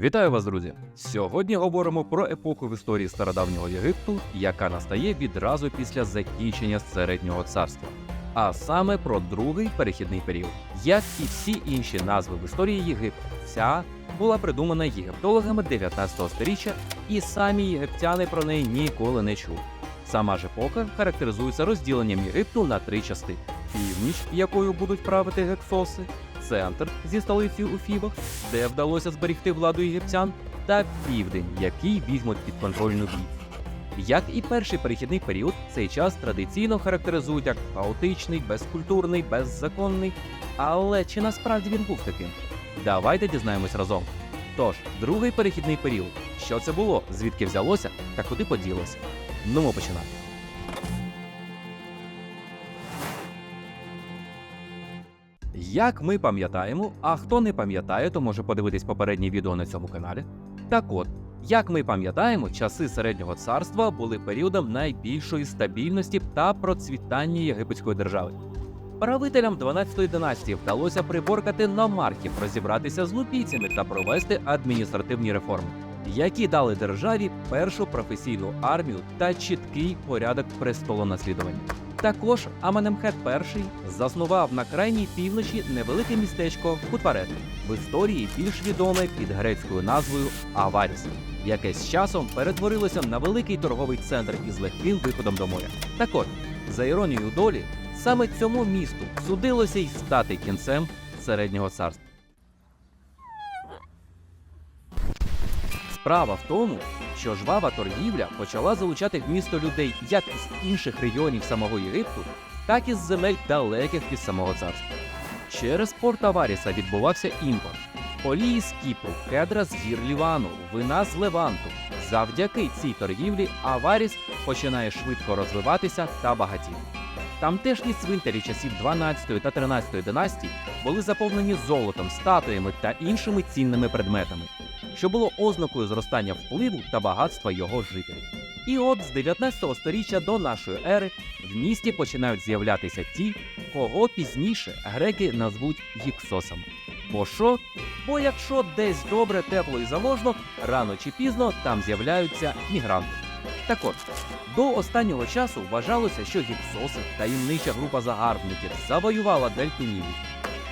Вітаю вас, друзі! Сьогодні говоримо про епоху в історії стародавнього Єгипту, яка настає відразу після закінчення середнього царства, а саме про другий перехідний період. Як і всі інші назви в історії Єгипту, ця була придумана єгиптологами 19 століття, і самі єгиптяни про неї ніколи не чули. Сама ж епоха характеризується розділенням Єгипту на три частини: північ, якою будуть правити гексоси, центр зі столицею у Фібах, де вдалося зберегти владу єгиптян, та південь, який візьмуть під контроль нубій. Як і перший перехідний період, цей час традиційно характеризують як хаотичний, безкультурний, беззаконний. Але чи насправді він був таким? Давайте дізнаємось разом. Тож, другий перехідний період. Що це було, звідки взялося та куди поділося? Ну, ми починаємо. Як ми пам'ятаємо, а хто не пам'ятає, то може подивитись попереднє відео на цьому каналі. Так от, як ми пам'ятаємо, часи середнього царства були періодом найбільшої стабільності та процвітання єгипетської держави. Правителям 12-ї династії вдалося приборкати номархів, розібратися з лупійцями та провести адміністративні реформи, які дали державі першу професійну армію та чіткий порядок престолонаслідування. Також Аменемхет І заснував на крайній півночі невелике містечко Кутпарет, в історії більш відоме під грецькою назвою Аваріс, яке з часом перетворилося на великий торговий центр із легким виходом до моря. Так от, за іронією долі, саме цьому місту судилося й стати кінцем середнього царства. Справа в тому, що жвава торгівля почала залучати в місто людей як з інших регіонів самого Єгипту, так і з земель далеких від самого царства. Через порт Аваріса відбувався імпорт. Олії з Кіпру, кедра з гір Лівану, вина з Леванту. Завдяки цій торгівлі Аваріс починає швидко розвиватися та багатіти. Тамтешні цвинтарі часів 12 та 13 династій були заповнені золотом, статуями та іншими цінними предметами, що було ознакою зростання впливу та багатства його жителів. І от з 19 століття до нашої ери в місті починають з'являтися ті, кого пізніше греки назвуть гіксосами. Бо що? Бо якщо десь добре, тепло і заможно, рано чи пізно там з'являються мігранти. Так от, до останнього часу вважалося, що гіксоси, таємнича група загарбників, завоювала дельту.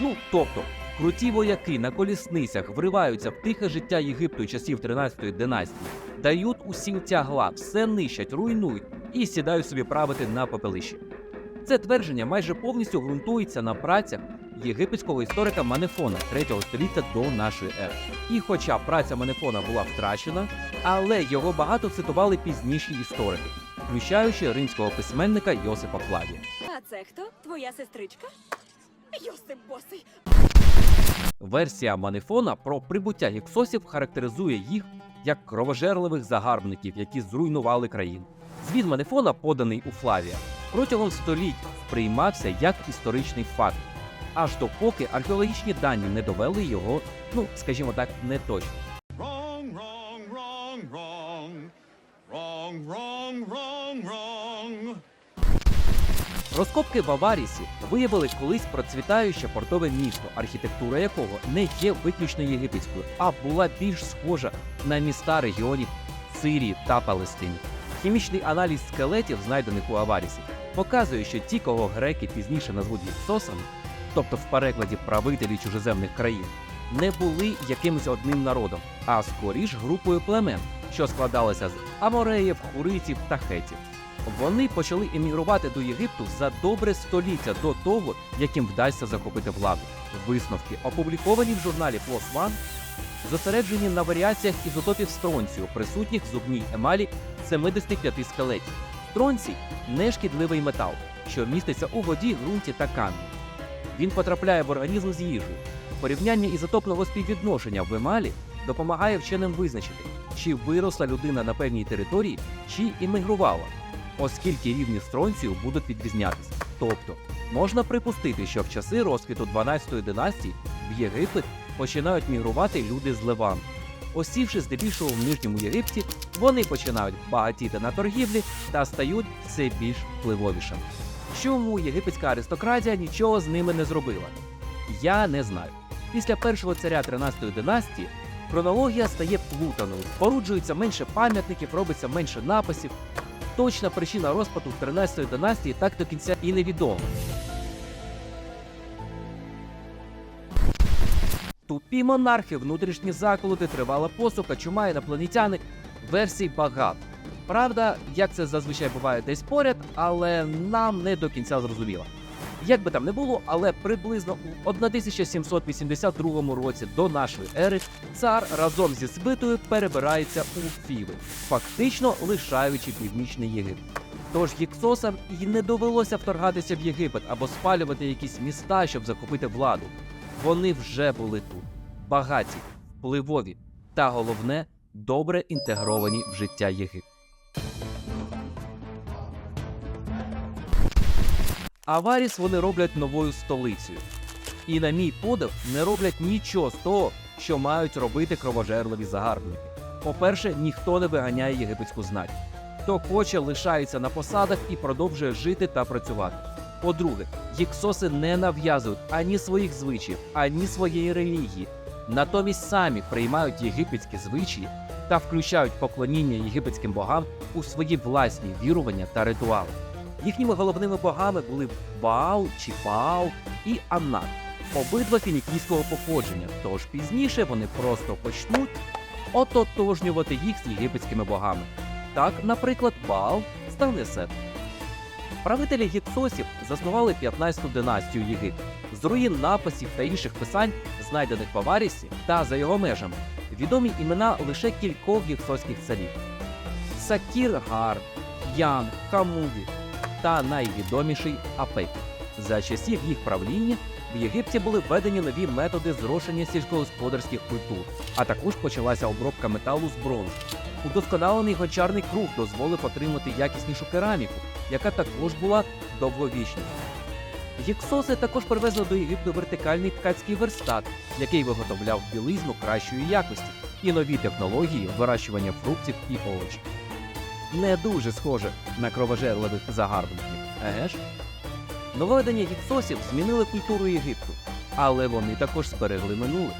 Ну, тобто, круті вояки на колісницях вриваються в тихе життя Єгипту часів 13-ї династії, дають усім тягла, все нищать, руйнують і сідають собі правити на попелищі. Це твердження майже повністю ґрунтується на працях єгипетського історика Манефона 3 століття до нашої ери. І хоча праця Манефона була втрачена, але його багато цитували пізніші історики, включаючи римського письменника Йосипа Флавія. А це хто? Твоя сестричка? Йосип Босий. Версія Манефона про прибуття гіксосів характеризує їх як кровожерливих загарбників, які зруйнували країну. Звіт Манефона, поданий у Флавія, протягом століть сприймався як історичний факт, аж допоки археологічні дані не довели його, ну скажімо так, не Розкопки в Аварісі виявили колись процвітаюче портове місто, архітектура якого не є виключно єгипетською, а була більш схожа на міста регіонів Сирії та Палестини. Хімічний аналіз скелетів, знайдених у Аварісі, показує, що ті, кого греки пізніше назвуть гіпсосами, тобто в перекладі правителі чужеземних країн, не були якимось одним народом, а скоріш групою племен, що складалася з амореїв, хуритів та хетів. Вони почали емігрувати до Єгипту за добре століття до того, як їм вдасться захопити владу. Висновки, опубліковані в журналі PLOS ONE, зосереджені на варіаціях ізотопів стронцію, присутніх в зубній емалі 75 скелетів. Стронцій нешкідливий метал, що міститься у воді, ґрунті та камні. Він потрапляє в організм з їжею. Порівняння ізотопного співвідношення в емалі допомагає вченим визначити, чи виросла людина на певній території, чи іммігрувала оскільки рівні стронцію будуть відрізнятися. Тобто можна припустити, що в часи розквіту 12-ї династії в Єгипет починають мігрувати люди з Ливану. Осівши здебільшого в нижньому Єгипті, вони починають багатіти на торгівлі та стають все більш впливовішими. Чому єгипетська аристократія нічого з ними не зробила? Я не знаю. Після першого царя 13-ї династії Хронологія стає плутаною, споруджується менше пам'ятників, робиться менше написів. Точна причина розпаду 13-ї династії так до кінця і невідома. Тупі монархи, внутрішні заколоти, тривала посуха, чума інопланетяни. Версій багато. Правда, як це зазвичай буває десь поряд, але нам не до кінця зрозуміло. Як би там не було, але приблизно у 1782 році до нашої ери цар разом зі свитою перебирається у Фіви, фактично лишаючи північний Єгипет. Тож гіксосам і не довелося вторгатися в Єгипет або спалювати якісь міста, щоб захопити владу. Вони вже були тут, багаті, впливові та головне добре інтегровані в життя Єгипту. Аваріс вони роблять новою столицею. І на мій подив не роблять нічого з того, що мають робити кровожерливі загарбники. По-перше, ніхто не виганяє єгипетську знать. Хто хоче, лишається на посадах і продовжує жити та працювати. По-друге, гіксоси не нав'язують ані своїх звичаїв, ані своєї релігії. Натомість самі приймають єгипетські звичаї та включають поклоніння єгипетським богам у свої власні вірування та ритуали. Їхніми головними богами були Баал чи і Аннат, обидва фінікійського походження, тож пізніше вони просто почнуть ототожнювати їх з єгипетськими богами. Так, наприклад, Баал стане Сет. Правителі гіксосів заснували 15-ту династію Єгипту з руїн написів та інших писань, знайдених в Аварісі та за його межами. Відомі імена лише кількох гіксоських царів: Сакір Гар, Ян, Хамуді та найвідоміший Апеп. За часів їх правління в Єгипті були введені нові методи зрошення сільськогосподарських культур, а також почалася обробка металу з бронзи. Удосконалений гончарний круг дозволив отримати якіснішу кераміку, яка також була довговічною. Гіксоси також привезли до Єгипту вертикальний ткацький верстат, який виготовляв білизну кращої якості, і нові технології вирощування фруктів і овочів. Не дуже схоже на кровожерливих загарбників, еге ж? Нововведення гіксосів змінили культуру Єгипту, але вони також зберегли минуле.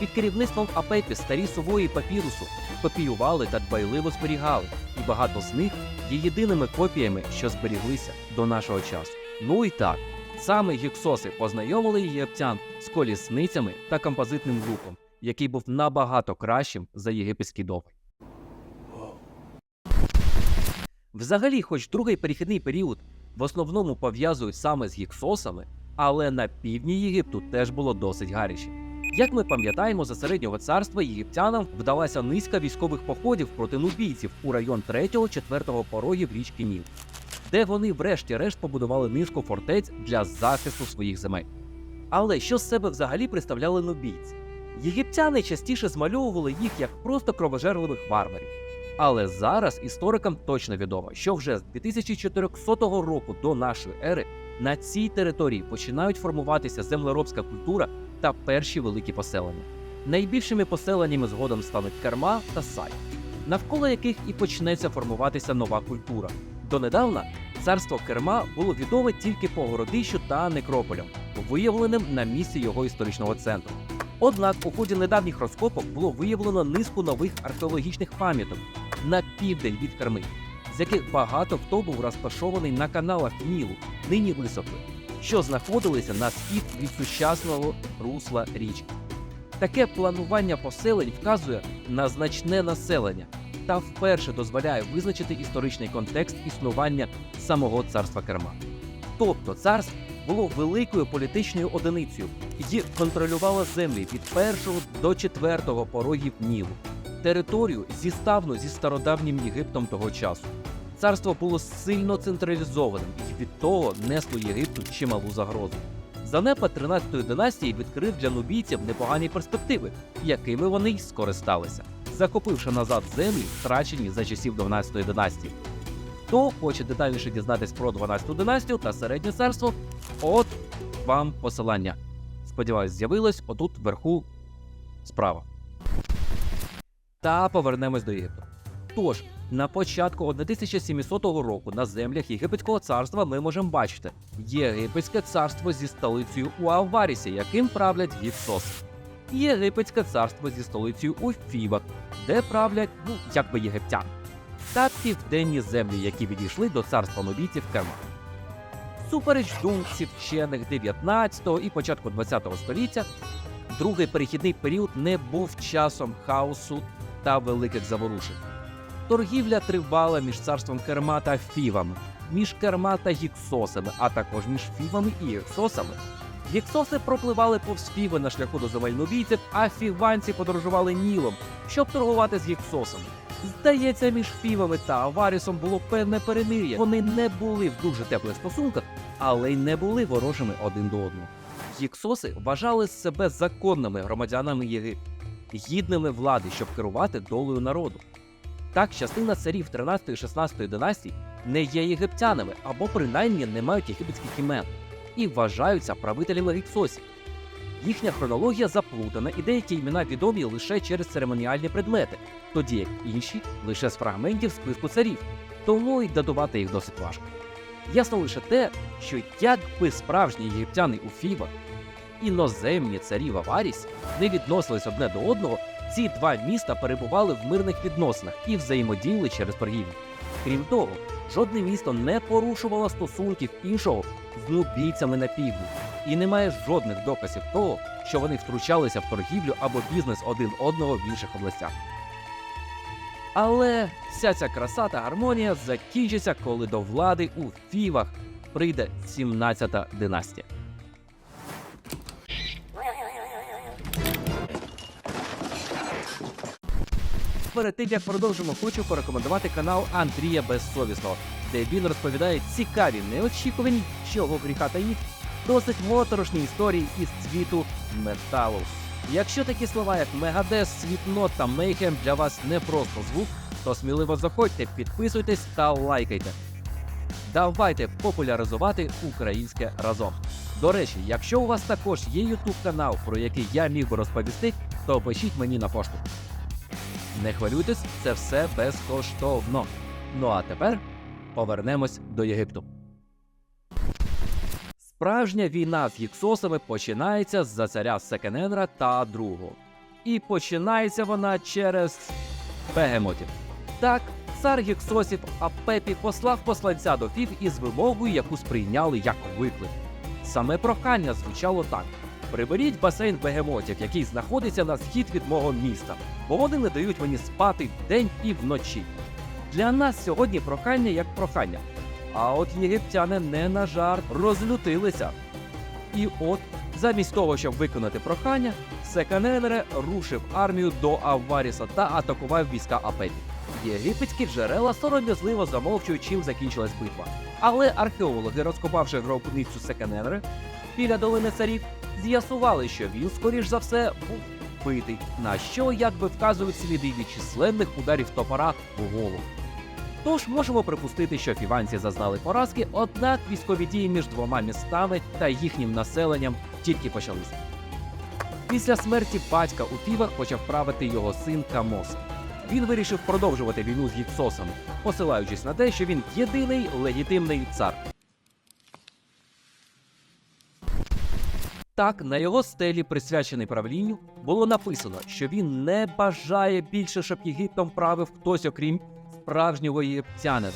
Під керівництвом Апепі старі сувої папірусу копіювали та дбайливо зберігали, і багато з них є єдиними копіями, що зберіглися до нашого часу. Ну і так, саме гіксоси познайомили єгиптян з колісницями та композитним звуком, який був набагато кращим за єгипетський довгий. Взагалі, хоч другий перехідний період в основному пов'язують саме з гіксосами, але на півдні Єгипту теж було досить гаряче. Як ми пам'ятаємо, за середнього царства єгиптянам вдалася низка військових походів проти нубійців у район 3-4 порогів річки Ніл, де вони врешті-решт побудували низку фортець для захисту своїх земель. Але що з себе взагалі представляли нубійці? Єгиптяни частіше змальовували їх як просто кровожерливих варварів. Але зараз історикам точно відомо, що вже з 2400 року до нашої ери на цій території починають формуватися землеробська культура та перші великі поселення. Найбільшими поселеннями згодом стануть Керма та Сай, навколо яких і почнеться формуватися нова культура. Донедавна царство Керма було відоме тільки по городищу та некрополям, виявленим на місці його історичного центру. Однак у ході недавніх розкопок було виявлено низку нових археологічних пам'яток на південь від Керми, з яких багато хто був розташований на каналах Нілу, нині висохли, що знаходилися на схід від сучасного русла річки. Таке планування поселень вказує на значне населення та вперше дозволяє визначити історичний контекст існування самого царства Керма. Тобто царство було великою політичною одиницею і контролювало землі від першого до четвертого порогів Нілу, територію зіставну зі стародавнім Єгиптом того часу. Царство було сильно централізованим і від того несло Єгипту чималу загрозу. Занепад 13-ї династії відкрив для нубійців непогані перспективи, якими вони й скористалися, захопивши назад землі, втрачені за часів 12-ї династії. Хто хоче детальніше дізнатись про 12-ту династію та середнє царство, от вам посилання. Сподіваюсь, з'явилось отут вверху справа. Та повернемось до Єгипту. Тож, на початку 1700 року на землях Єгипетського царства ми можемо бачити Єгипетське царство зі столицею у Аварісі, яким правлять гіксоси. Єгипетське царство зі столицею у Фівах, де правлять, ну, якби єгиптяни, та південні землі, які відійшли до царства нобійців Керма. Супереч думців вчених 19 і початку 20 століття, другий перехідний період не був часом хаосу та великих заворушень. Торгівля тривала між царством Керма та Фівами, між Керма та Гіксосами, а також між Фівами і Гіксосами. Гіксоси пропливали повз Фіви на шляху до земель нубійців, а фіванці подорожували Нілом, щоб торгувати з Гіксосами. Здається, між Фівами та Аварісом було певне перемир'я. Вони не були в дуже теплих стосунках, але й не були ворожими один до одного. Гіксоси вважали себе законними громадянами Єгипту, гідними влади, щоб керувати долею народу. Так, частина царів 13-16 династій не є єгиптянами або принаймні не мають єгипетських імен і вважаються правителями гіксосів. Їхня хронологія заплутана, і деякі імена відомі лише через церемоніальні предмети, тоді як інші лише з фрагментів списку царів, тому й датувати їх досить важко. Ясно лише те, що якби справжні єгиптяни у Фівах, іноземні царі в не відносились одне до одного, ці два міста перебували в мирних відносинах і взаємодіяли через торгівлю. Крім того, жодне місто не порушувало стосунків іншого з нубійцями на півдні, і немає жодних доказів того, що вони втручалися в торгівлю або бізнес один одного в інших областях. Але вся ця краса та гармонія закінчиться, коли до влади у Фівах прийде 17-та династія. Перед тим як продовжимо, хочу порекомендувати канал Андрія Безсовісного, де він розповідає цікаві, неочікувані, чого гріха таїть, досить моторошні історії із світу металу. Якщо такі слова, як Мегадес, Світнот та Мейхем для вас не просто звук, то сміливо заходьте, підписуйтесь та лайкайте. Давайте популяризувати українське разом. До речі, якщо у вас також є YouTube канал, про який я міг би розповісти, то пишіть мені на пошту. Не хвилюйтесь, це все безкоштовно. Ну а тепер повернемось до Єгипту. Справжня війна з гіксосами починається з-за царя Секененра та другого. І починається вона через бегемотів. Так, цар гіксосів Апепі послав посланця до Фів із вимогою, яку сприйняли як виклик. Саме прохання звучало так: приберіть басейн бегемотів, який знаходиться на схід від мого міста, бо вони не дають мені спати вдень і вночі. Для нас сьогодні прохання як прохання. А от єгиптяни не на жарт розлютилися. І от, замість того, щоб виконати прохання, Секаненре рушив армію до Авваріса та атакував війська Апепі. Єгипетські джерела сором'язливо замовчують, чим закінчилась битва. Але археологи, розкопавши гробницю Секаненре біля долини царів, з'ясували, що він, скоріш за все, був вбитий, на що якби вказують сліди від численних ударів топора в голову. Тож можемо припустити, що фіванці зазнали поразки, однак військові дії між двома містами та їхнім населенням тільки почалися. Після смерті батька у Фівах почав правити його син Камос. Він вирішив продовжувати війну з гіксосами, посилаючись на те, що він єдиний легітимний цар. Так, на його стелі, присвячений правлінню, було написано, що він не бажає більше, щоб Єгиптом правив хтось, окрім справжнього єгиптянина.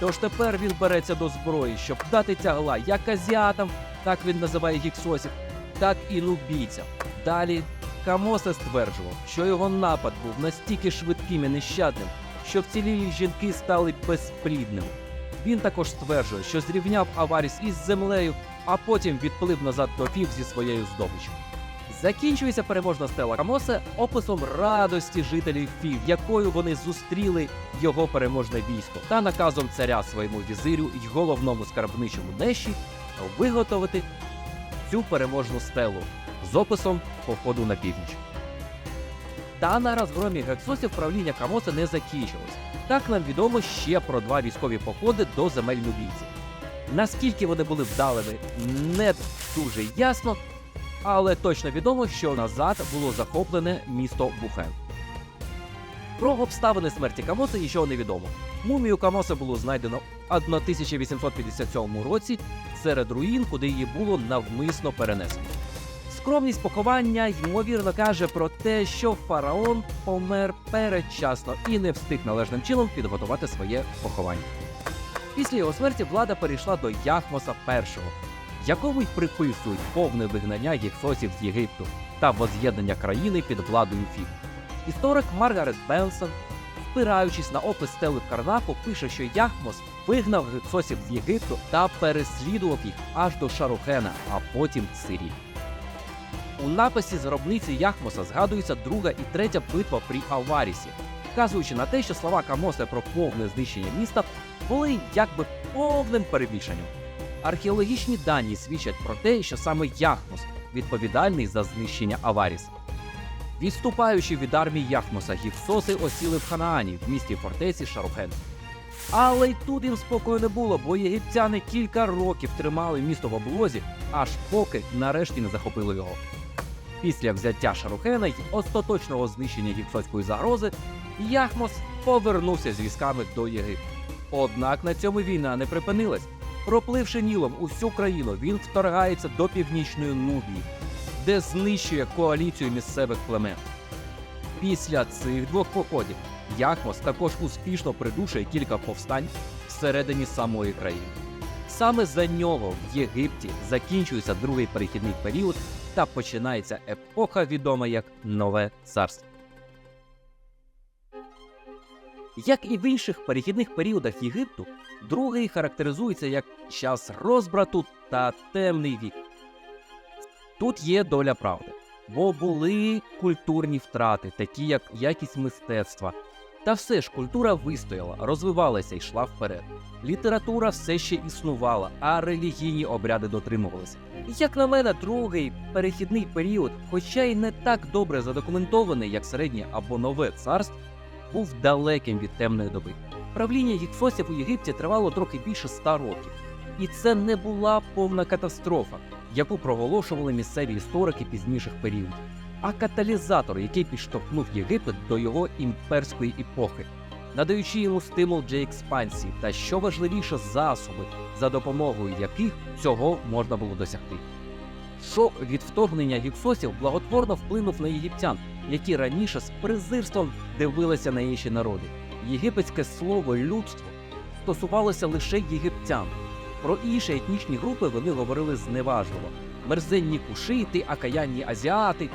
Тож тепер він береться до зброї, щоб дати тягла як азіатам, так він називає гіксосів, так і нубійцям. Далі Камосе стверджував, що його напад був настільки швидким і нещадним, що вцілілі жінки стали безплідними. Він також стверджує, що зрівняв Аваріс із землею, а потім відплив назад до Фів зі своєю здобиччю. Закінчується переможна стела Камосе описом радості жителів Фів, якою вони зустріли його переможне військо, та наказом царя своєму візирю і головному скарбничому неші виготовити цю переможну стелу з описом походу на північ. Та на розгромі гексосів правління Камоса не закінчилось. Так нам відомо ще про два військові походи до земель нубійців. Наскільки вони були вдалими, не дуже ясно, але точно відомо, що назад було захоплене місто Бухен. Про обставини смерті Камоса нічого не відомо. Мумію Камоса було знайдено в 1857 році серед руїн, куди її було навмисно перенесено. Скромність поховання ймовірно каже про те, що фараон помер передчасно і не встиг належним чином підготувати своє поховання. Після його смерті влада перейшла до Яхмоса І, якому й приписують повне вигнання гіксосів з Єгипту та воз'єднання країни під владою Фів. Історик Маргарет Бенсон, спираючись на опис стели в Карнаку, пише, що Яхмос вигнав гіксосів з Єгипту та переслідував їх аж до Шарухена, а потім Сирії. У написі з Яхмоса згадується друга і третя битва при Аварісі, вказуючи на те, що слова Камоса про повне знищення міста були якби повним перебільшенням. Археологічні дані свідчать про те, що саме Яхмос відповідальний за знищення Аваріса. Відступаючи від армії Яхмоса, гівсоси осіли в Ханаані в місті фортеці Шарухен. Але й тут їм спокою не було, бо єгиптяни кілька років тримали місто в облозі, аж поки нарешті не захопили його. Після взяття Шарухена й остаточного знищення гіпсоцької загрози, Яхмос повернувся з військами до Єгипту. Однак на цьому війна не припинилась. Пропливши Нілом усю країну, він вторгається до північної Нубії, де знищує коаліцію місцевих племен. Після цих двох походів Яхмос також успішно придушує кілька повстань всередині самої країни. Саме за нього в Єгипті закінчується другий перехідний період та починається епоха, відома як Нове Царство. Як і в інших перехідних періодах Єгипту, другий характеризується як час розбрату та темний вік. Тут є доля правди, бо були культурні втрати, такі як якість мистецтва. Та все ж культура вистояла, розвивалася і йшла вперед. Література все ще існувала, а релігійні обряди дотримувалися. Як на мене, другий перехідний період, хоча й не так добре задокументований, як середнє або нове царство, був далеким від темної доби. Правління гіксосів у Єгипті тривало трохи більше ста років, і це не була повна катастрофа, яку проголошували місцеві історики пізніших періодів, а каталізатор, який підштовхнув Єгипет до його імперської епохи, надаючи йому стимул для експансії та, що важливіше, засоби, за допомогою яких цього можна було досягти. Шок від вторгнення гіксосів благотворно вплинув на єгиптян, які раніше з презирством дивилися на інші народи. Єгипетське слово людство стосувалося лише єгиптян. Про інші етнічні групи вони говорили зневажливо: мерзенні кушити, акаянні азіати.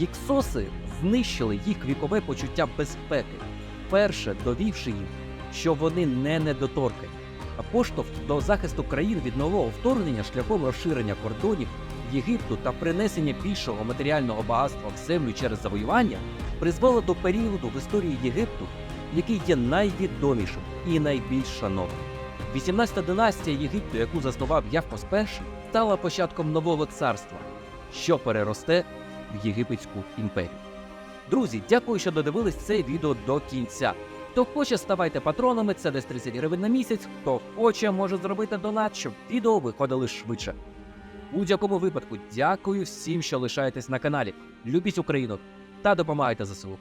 Гіксоси знищили їх вікове почуття безпеки, перше довівши їм, що вони не недоторкані. А поштовх до захисту країн від нового вторгнення шляхом розширення кордонів Єгипту та принесення більшого матеріального багатства в землю через завоювання призвело до періоду в історії Єгипту, який є найвідомішим і найбільш шанованим. 18-та династія Єгипту, яку заснував Яхмос І, стала початком нового царства, що переросте в Єгипетську імперію. Друзі, дякую, що додивились це відео до кінця. Хто хоче, ставайте патронами, це десь 30 гривень на місяць. Хто хоче, може зробити донат, щоб відео виходили швидше. Будь-якому випадку, дякую всім, що лишаєтесь на каналі. Любіть Україну та допомагайте ЗСУ.